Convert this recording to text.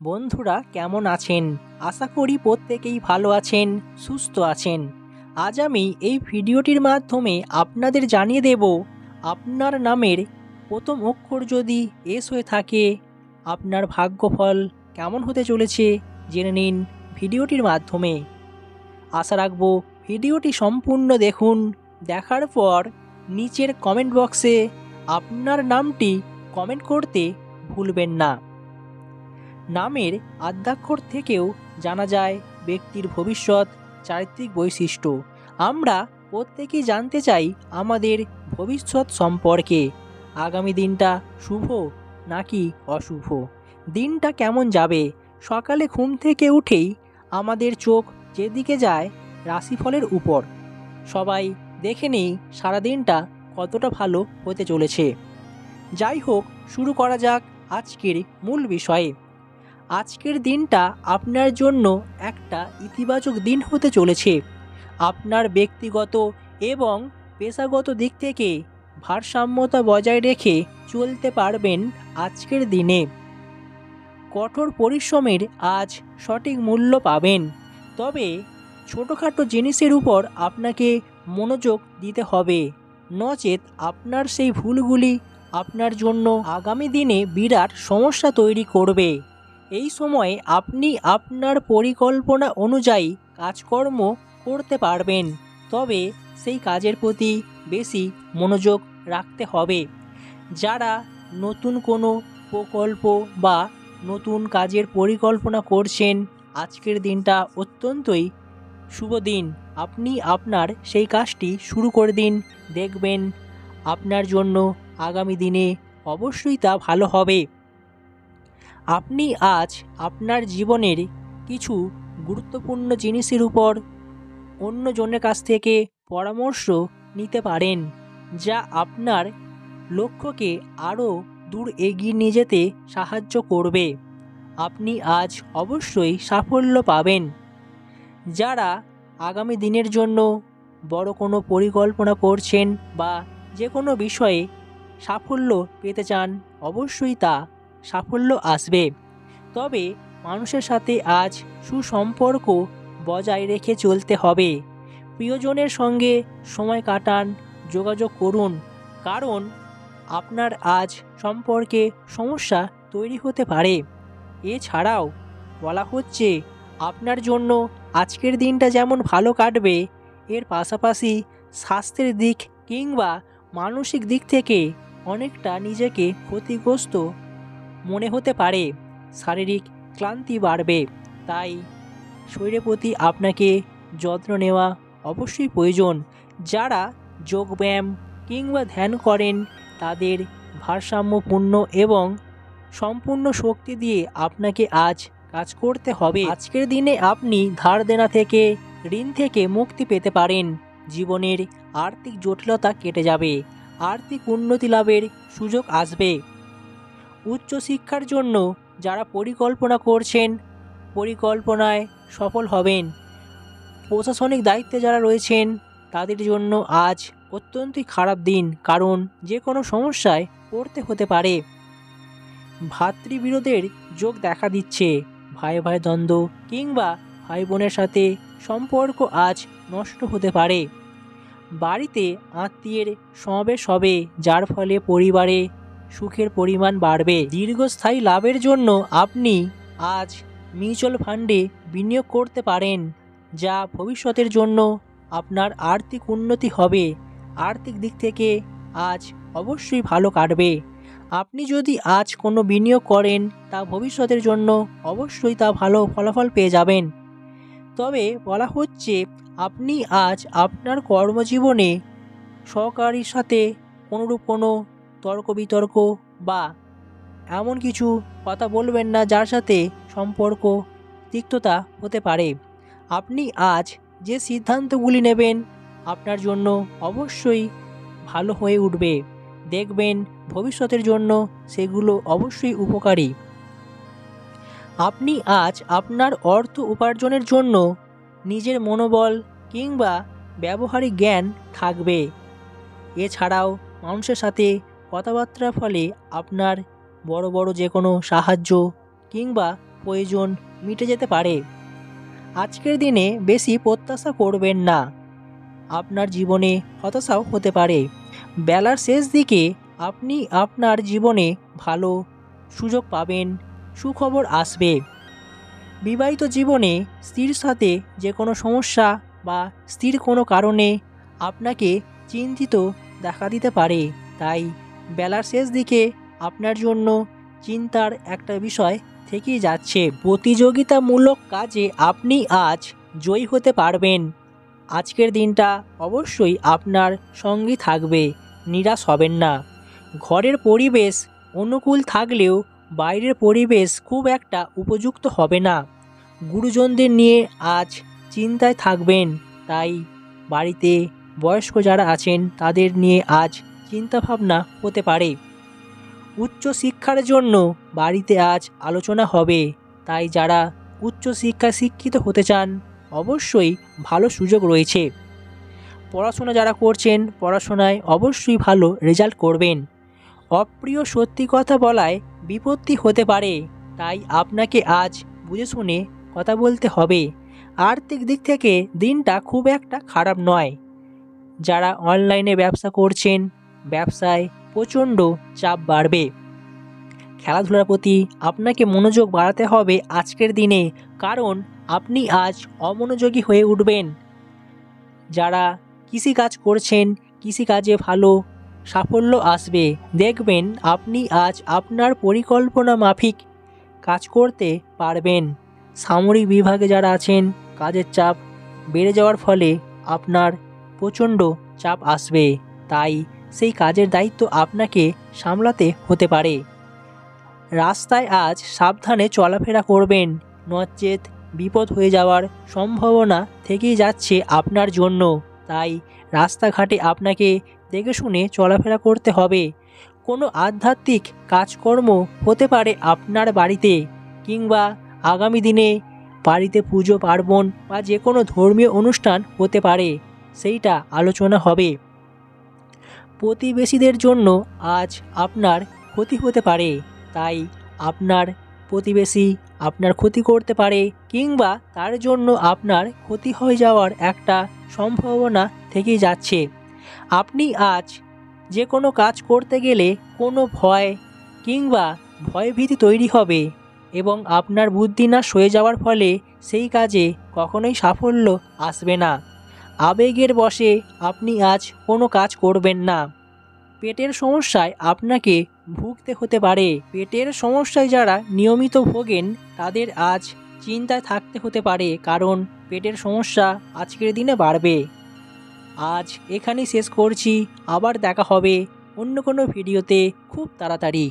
বন্ধুরা, কেমন আছেন? আশা করি প্রত্যেকেই ভালো আছেন, সুস্থ আছেন। আজ আমি এই ভিডিওটির মাধ্যমে আপনাদের জানিয়ে দেব, আপনার নামের প্রথম অক্ষর যদি এস হয়ে থাকে, আপনার ভাগ্যফল কেমন হতে চলেছে জেনে নিন ভিডিওটির মাধ্যমে। আশা রাখব ভিডিওটি সম্পূর্ণ দেখুন, দেখার পর নিচের কমেন্ট বক্সে আপনার নামটি কমেন্ট করতে ভুলবেন না। নামের আদ্যাক্ষর থেকেও জানা যায় ব্যক্তির ভবিষ্যৎ চারিত্রিক বৈশিষ্ট্য। আমরা প্রত্যেকেই জানতে চাই আমাদের ভবিষ্যৎ সম্পর্কে। আগামী দিনটা শুভ নাকি অশুভ? দিনটা কেমন যাবে? সকালে ঘুম থেকে উঠেই আমাদের চোখ যেদিকে যায় রাশিফলের উপর। সবাই দেখে নেই সারাদিনটা কতটা ভালো হতে চলেছে। যাই হোক, শুরু করা যাক আজকের মূল বিষয়ে। আজকের দিনটা আপনার জন্য একটা ইতিবাচক দিন হতে চলেছে। আপনার ব্যক্তিগত এবং পেশাগত দিক থেকে ভারসাম্যতা বজায় রেখে চলতে পারবেন আজকের দিনে। কঠোর পরিশ্রমের আজ সঠিক মূল্য পাবেন। তবে ছোটোখাটো জিনিসের উপর আপনাকে মনোযোগ দিতে হবে। নচেত আপনার সেই ভুলগুলি আপনার জন্য আগামী দিনে বিরাট সমস্যা তৈরি করবে। এই সময়ে আপনি আপনার পরিকল্পনা অনুযায়ী কাজকর্ম করতে পারবেন, তবে সেই কাজের প্রতি বেশি মনোযোগ রাখতে হবে। যারা নতুন কোনো প্রকল্প বা নতুন কাজের পরিকল্পনা করছেন, আজকের দিনটা অত্যন্তই শুভ দিন। আপনি আপনার সেই কাজটি শুরু করে দিন, দেখবেন আপনার জন্য আগামী দিনে অবশ্যই তা ভালো হবে। আপনি আজ আপনার জীবনের কিছু গুরুত্বপূর্ণ জিনিসের উপর অন্যজনের কাছ থেকে পরামর্শ নিতে পারেন, যা আপনার লক্ষ্যকে আরও দূর এগিয়ে নিয়ে যেতে সাহায্য করবে। আপনি আজ অবশ্যই সাফল্য পাবেন। যারা আগামী দিনের জন্য বড় কোনো পরিকল্পনা করছেন বা যে কোনো বিষয়ে সাফল্য পেতে চান, অবশ্যই তা সাফল্য আসবে। তবে মানুষের সাথে আজ সুসম্পর্ক বজায় রেখে চলতে হবে। প্রিয়জনের সঙ্গে সময় কাটান, যোগাযোগ করুন, কারণ আপনার আজ সম্পর্কে সমস্যা তৈরি হতে পারে। এছাড়াও বলা হচ্ছে, আপনার জন্য আজকের দিনটা যেমন ভালো কাটবে, এর পাশাপাশি স্বাস্থ্যের দিক কিংবা মানসিক দিক থেকে অনেকটা নিজেকে ক্ষতিগ্রস্ত মনে হতে পারে শারীরিক ক্লান্তি বাড়বে। তাই শরীরের প্রতি আপনাকে যত্ন নেওয়া অবশ্যই প্রয়োজন। যারা যোগব্যায়াম কিংবা ধ্যান করেন, তাদের ভারসাম্যপূর্ণ এবং সম্পূর্ণ শক্তি দিয়ে আপনাকে আজ কাজ করতে হবে। আজকের দিনে আপনি ধার দেনা থেকে, ঋণ থেকে মুক্তি পেতে পারেন। জীবনের আর্থিক জটিলতা কেটে যাবে। আর্থিক উন্নতি লাভের সুযোগ আসবে। উচ্চশিক্ষার জন্য যারা পরিকল্পনা করছেন, পরিকল্পনায় সফল হবেন। প্রশাসনিক দায়িত্বে যারা রয়েছেন, তাদের জন্য আজ অত্যন্তই খারাপ দিন, কারণ যে কোনো সমস্যায় পড়তে হতে পারে। ভাতৃবিরোধের যোগ দেখা দিচ্ছে। ভাই ভাই দ্বন্দ্ব কিংবা ভাই বোনের সাথে সম্পর্ক আজ নষ্ট হতে পারে। বাড়িতে আত্মীয়ের সমাবেশ হবে, যার ফলে পরিবারে সুখের পরিমাণ বাড়বে। দীর্ঘস্থায়ী লাভের জন্য আপনি আজ মিউচুয়াল ফান্ডে বিনিয়োগ করতে পারেন, যা ভবিষ্যতের জন্য আপনার আর্থিক উন্নতি হবে। আর্থিক দিক থেকে আজ অবশ্যই ভালো কাটবে। আপনি যদি আজ কোনো বিনিয়োগ করেন, তা ভবিষ্যতের জন্য অবশ্যই তা ভালো ফলাফল পেয়ে যাবেন। তবে বলা হচ্ছে, আপনি আজ আপনার কর্মজীবনে সহকারীর সাথে কোনোরূপ কোনো তর্ক বিতর্ক বা এমন কিছু কথা বলবেন না যার সাথে সম্পর্ক তিক্ততা হতে পারে। আপনি আজ যে সিদ্ধান্তগুলি নেবেন, আপনার জন্য অবশ্যই ভালো হয়ে উঠবে। দেখবেন ভবিষ্যতের জন্য সেগুলো অবশ্যই উপকারী। আপনি আজ আপনার অর্থ উপার্জনের জন্য নিজের মনোবল কিংবা ব্যবহারিক জ্ঞান থাকবে। এছাড়াও মানুষের সাথে কথাবার্তার ফলে আপনার বড় বড় যে কোনো সাহায্য কিংবা প্রয়োজন মিটে যেতে পারে। আজকের দিনে বেশি প্রত্যাশা করবেন না। আপনার জীবনে হতাশাও হতে পারে। বেলার শেষ দিকে আপনি আপনার জীবনে ভালো সুযোগ পাবেন, সুখবর আসবে। বিবাহিত জীবনে স্ত্রীর সাথে যে কোনো সমস্যা বা স্ত্রীর কোনো কারণে আপনাকে চিন্তিত দেখা দিতে পারে, তাই বেলার শেষ দিকে আপনার জন্য চিন্তার একটা বিষয় থেকেই যাচ্ছে। প্রতিযোগিতামূলক কাজে আপনি আজ জয়ী হতে পারবেন। আজকের দিনটা অবশ্যই আপনার সঙ্গী থাকবে, নিরাশ হবেন না। ঘরের পরিবেশ অনুকূল থাকলেও বাইরের পরিবেশ খুব একটা উপযুক্ত হবে না। গুরুজনদের নিয়ে আজ চিন্তায় থাকবেন, তাই বাড়িতে বয়স্ক যারা আছেন তাদের নিয়ে আজ চিন্তাভাবনা হতে পারে। উচ্চ শিক্ষার জন্য বাড়িতে আজ আলোচনা হবে, তাই যারা উচ্চ শিক্ষায় শিক্ষিত হতে চান, অবশ্যই ভালো সুযোগ রয়েছে। পড়াশোনা যারা করছেন, পড়াশোনায় অবশ্যই ভালো রেজাল্ট করবেন। অপ্রিয় সত্যি কথা বলায় বিপত্তি হতে পারে, তাই আপনাকে আজ বুঝে শুনে কথা বলতে হবে। আর্থিক দিক থেকে দিনটা খুব একটা খারাপ নয়। যারা অনলাইনে ব্যবসা করছেন ব্যবসায় প্রচণ্ড চাপ বাড়বে। খেলাধুলার প্রতি আপনাকে মনোযোগ বাড়াতে হবে আজকের দিনে, কারণ আপনি আজ অমনোযোগী হয়ে উঠবেন। যারা কৃষিকাজ করছেন, কৃষিকাজে ভালো সাফল্য আসবে, দেখবেন আপনি আজ আপনার পরিকল্পনা মাফিক কাজ করতে পারবেন। সামরিক বিভাগে যারা আছেন, কাজের চাপ বেড়ে যাওয়ার ফলে আপনার প্রচণ্ড চাপ আসবে। তাই সেই কাজের দায়িত্ব আপনাকে সামলাতে হতে পারে। রাস্তায় আজ সাবধানে চলাফেরা করবেন। নচেত বিপদ হয়ে যাওয়ার সম্ভাবনা থেকেই যাচ্ছে আপনার জন্য। তাই রাস্তাঘাটে আপনাকে দেখে শুনে চলাফেরা করতে হবে। কোনো আধ্যাত্মিক কাজকর্ম হতে পারে আপনার বাড়িতে কিংবা আগামী দিনে বাড়িতে পুজো, পার্বণ বা যে কোনো ধর্মীয় অনুষ্ঠান হতে পারে। সেইটা আলোচনা হবে। প্রতিবেশীদের জন্য আজ আপনার ক্ষতি হতে পারে। তাই আপনার প্রতিবেশী আপনার ক্ষতি করতে পারে কিংবা তার জন্য আপনার ক্ষতি হয়ে যাওয়ার একটা সম্ভাবনা থেকে যাচ্ছে। আপনি আজ যে কোনো কাজ করতে গেলে কোনো ভয় কিংবা ভয়ভীতি তৈরি হবে এবং আপনার বুদ্ধি না সয়ে যাওয়ার ফলে সেই কাজে কখনোই সাফল্য আসবে না। আবেগের বশে আপনি আজ কোনো কাজ করবেন না। পেটের সমস্যায় আপনাকে ভুগতে হতে পারে। পেটের সমস্যায় যারা নিয়মিত ভোগেন, তাদের আজ চিন্তায় থাকতে হতে পারে, কারণ পেটের সমস্যা আজকের দিনে বাড়বে। আজ এখানেই শেষ করছি। আবার দেখা হবে অন্য কোনো ভিডিওতে খুব তাড়াতাড়ি।